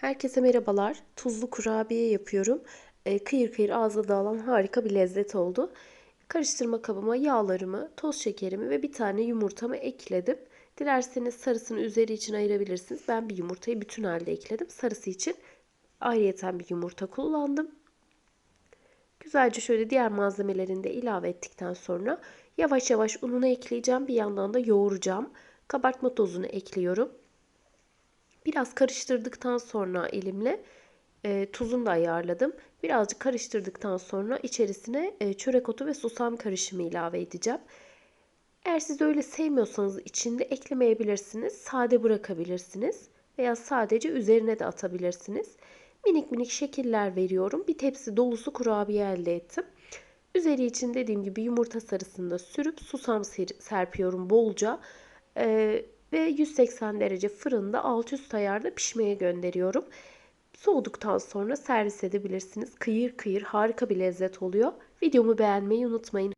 Herkese merhabalar. Tuzlu kurabiye yapıyorum. E, kıyır kıyır ağza dağılan harika bir lezzet oldu. Karıştırma kabıma yağlarımı, toz şekerimi ve bir tane yumurtamı ekledim. Dilerseniz sarısını üzeri için ayırabilirsiniz. Ben bir yumurtayı bütün halde ekledim. Sarısı için ayrıyeten bir yumurta kullandım. Güzelce şöyle diğer malzemelerini de ilave ettikten sonra yavaş yavaş ununu ekleyeceğim. Bir yandan da yoğuracağım. Kabartma tozunu ekliyorum. Biraz karıştırdıktan sonra elimle e, tuzunu da ayarladım. Birazcık karıştırdıktan sonra içerisine e, çörek otu ve susam karışımı ilave edeceğim. Eğer siz öyle sevmiyorsanız içinde eklemeyebilirsiniz. Sade bırakabilirsiniz. Veya sadece üzerine de atabilirsiniz. Minik minik şekiller veriyorum. Bir tepsi dolusu kurabiye elde ettim. Üzeri için dediğim gibi yumurta sarısını da sürüp susam serpiyorum bolca. Ee, ve 180 derece fırında alt üst ayarda pişmeye gönderiyorum. Soğuduktan sonra servis edebilirsiniz. Kıyır kıyır harika bir lezzet oluyor. Videomu beğenmeyi unutmayın.